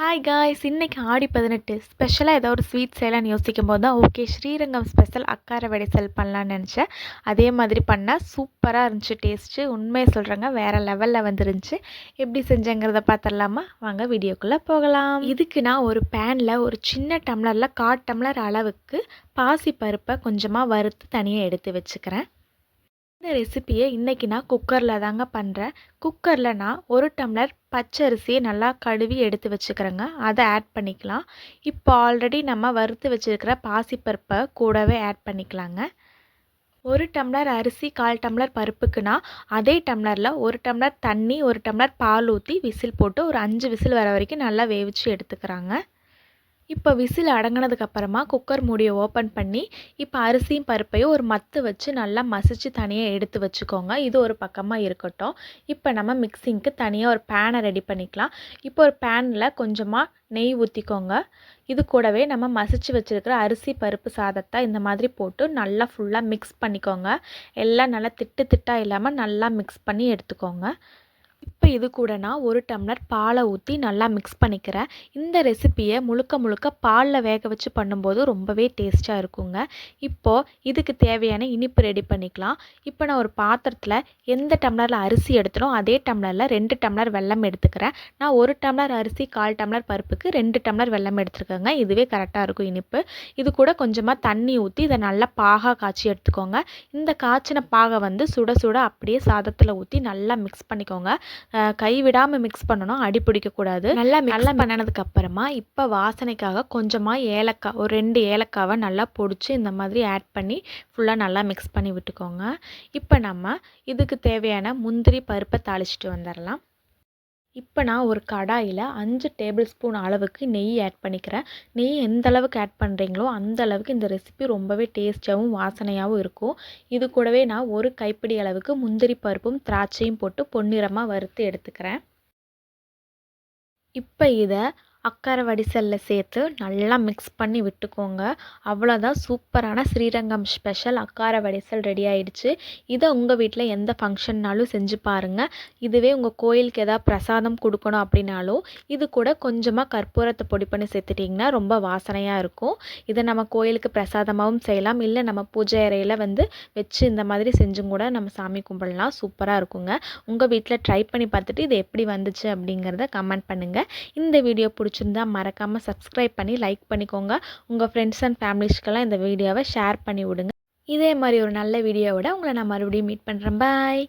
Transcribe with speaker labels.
Speaker 1: Hi guys இன்னைக்கு ஆடி பதினெட்டு. ஸ்பெஷலாக ஏதோ ஒரு ஸ்வீட் செய்யலாம்னு யோசிக்கும் போது தான் ஓகே ஸ்ரீரங்கம் ஸ்பெஷல் அக்கார வடை செல் பண்ணலான்னு நினச்சேன். அதே மாதிரி பண்ணால் சூப்பராக இருந்துச்சு டேஸ்ட்டு உண்மையை சொல்கிறேங்க வேறு லெவலில் வந்துருந்துச்சு. எப்படி செஞ்சேங்கிறத பார்த்துடலாமா? வாங்க வீடியோக்குள்ளே போகலாம். இதுக்கு நான் ஒரு பேனில் ஒரு சின்ன டம்ளரில் கால் டம்ளர் அளவுக்கு பாசி பருப்பை கொஞ்சமாக வறுத்து தனியாக எடுத்து வச்சுக்கிறேன். இந்த ரெசிப்பியை இன்றைக்கி நான் குக்கரில் தாங்க பண்ணுறேன் குக்கரில் நான் ஒரு டம்ளர் பச்சரிசியை நல்லா கழுவி எடுத்து வச்சுக்கிறேங்க. அதை ஆட் பண்ணிக்கலாம். இப்போ ஆல்ரெடி நம்ம வறுத்து வச்சுருக்கிற பாசிப்பருப்பை கூடவே ஆட் பண்ணிக்கலாங்க. ஒரு டம்ளர் அரிசி கால் டம்ளர் பருப்புக்குன்னா அதே டம்ளரில் ஒரு டம்ளர் தண்ணி ஒரு டம்ளர் பால் ஊற்றி விசில் போட்டு ஒரு அஞ்சு விசில் வர வரைக்கும் நல்லா வேவிச்சு எடுத்துக்கிறாங்க. இப்போ விசில் அடங்கினதுக்கப்புறமா குக்கர் மூடியை ஓப்பன் பண்ணி இப்போ அரிசியும் பருப்பையும் ஒரு மத்து வச்சு நல்லா மசிச்சு தனியாக எடுத்து வச்சுக்கோங்க. இது ஒரு பக்கமாக இருக்கட்டும். இப்போ நம்ம மிக்சிங்க்கு தனியாக ஒரு பேனை ரெடி பண்ணிக்கலாம். இப்போ ஒரு பேனில் கொஞ்சமாக நெய் ஊற்றிக்கோங்க இது கூடவே நம்ம மசிச்சு வச்சுருக்கிற அரிசி பருப்பு சாதத்தை இந்த மாதிரி போட்டு நல்லா ஃபுல்லாக மிக்ஸ் பண்ணிக்கோங்க. எல்லாம் நல்லா திட்டு திட்டாக இல்லாமல் நல்லா மிக்ஸ் பண்ணி எடுத்துக்கோங்க. இப்போ இது கூட நான் ஒரு டம்ளர் பாலை ஊற்றி நல்லா மிக்ஸ் பண்ணிக்கிறேன். இந்த ரெசிப்பியை முழுக்க முழுக்க பாலில் வேக வச்சு பண்ணும்போது ரொம்பவே டேஸ்ட்டாக இருக்குங்க. இப்போது இதுக்கு தேவையான இனிப்பு ரெடி பண்ணிக்கலாம். இப்போ நான் ஒரு பாத்திரத்தில் எந்த டம்ளரில் அரிசி எடுத்தனோ அதே டம்ளரில் ரெண்டு டம்ளர் வெல்லம் எடுத்துக்கிறேன். நான் ஒரு டம்ளர் அரிசி கால் டம்ளர் பருப்புக்கு ரெண்டு டம்ளர் வெல்லம் எடுத்துருக்கேங்க. இதுவே கரெக்டாக இருக்கும் இனிப்பு. இது கூட கொஞ்சமாக தண்ணி ஊற்றி இதை நல்லா பாகாக காய்ச்சி எடுத்துக்கோங்க. இந்த காய்ச்சின பாகை வந்து சுட சுட அப்படியே சாதத்தில் ஊற்றி நல்லா மிக்ஸ் பண்ணிக்கோங்க. கை விடாமல் மிக்ஸ் பண்ணணும் அடி பிடிக்கக்கூடாது நல்லா நல்லா பண்ணினதுக்கு அப்புறமா இப்போ வாசனைக்காக கொஞ்சமாக ஏலக்காய் ஒரு ரெண்டு ஏலக்காவை நல்லா பொடிச்சு இந்த மாதிரி ஆட் பண்ணி ஃபுல்லாக நல்லா மிக்ஸ் பண்ணி விட்டுக்கோங்க. இப்போ நம்ம இதுக்கு தேவையான முந்திரி பருப்பை தாளிச்சிட்டு வந்துடலாம் இப்போ நான் ஒரு கடாயில் அஞ்சு டேபிள் ஸ்பூன் அளவுக்கு நெய் ஆட் பண்ணிக்கிறேன். நெய் எந்த அளவுக்கு ஆட் பண்ணுறீங்களோ அந்த அளவுக்கு இந்த ரெசிபி ரொம்பவே டேஸ்ட்டாகவும் வாசனையாகவும் இருக்கும். இது கூடவே நான் ஒரு கைப்பிடி அளவுக்கு முந்திரி பருப்பும் திராட்சையும் போட்டு பொன்னிறமாக வறுத்து எடுத்துக்கிறேன். இப்போ இதை அக்கார வடிசலில் சேர்த்து நல்லா மிக்ஸ் பண்ணி விட்டுக்கோங்க. அவ்வளோதான் சூப்பரான ஸ்ரீரங்கம் ஸ்பெஷல் அக்கார வடிசல் ரெடி ஆயிடுச்சு. இதை உங்கள் வீட்டில் எந்த ஃபங்க்ஷன்னாலும் செஞ்சு பாருங்கள் இதுவே உங்கள் கோயிலுக்கு எதாவது பிரசாதம் கொடுக்கணும் அப்படின்னாலும் இது கூட கொஞ்சமாக கற்பூரத்தை பொடி பண்ணி சேர்த்துட்டிங்கன்னா ரொம்ப வாசனையாக இருக்கும். இதை நம்ம கோயிலுக்கு பிரசாதமாகவும் செய்யலாம். இல்லை நம்ம பூஜை அறையில் வந்து வச்சு இந்த மாதிரி செஞ்சும் கூட நம்ம சாமி கும்பிடலாம். சூப்பராக இருக்குங்க. உங்கள் வீட்டில் ட்ரை பண்ணி பார்த்துட்டு இது எப்படி வந்துச்சு அப்படிங்கிறத கமெண்ட் பண்ணுங்கள் இந்த வீடியோ பிடிச்சி பிடிச்சிருந்தா மறக்காமல் சப்ஸ்கிரைப் பண்ணி லைக் பண்ணிக்கோங்க. உங்கள் ஃப்ரெண்ட்ஸ் அண்ட் ஃபேமிலிஸ்க்கெல்லாம் இந்த வீடியோவை ஷேர் பண்ணி விடுங்க இதே மாதிரி ஒரு நல்ல வீடியோவோட உங்களை நான் மறுபடியும் மீட் பண்ணுறேன் பாய்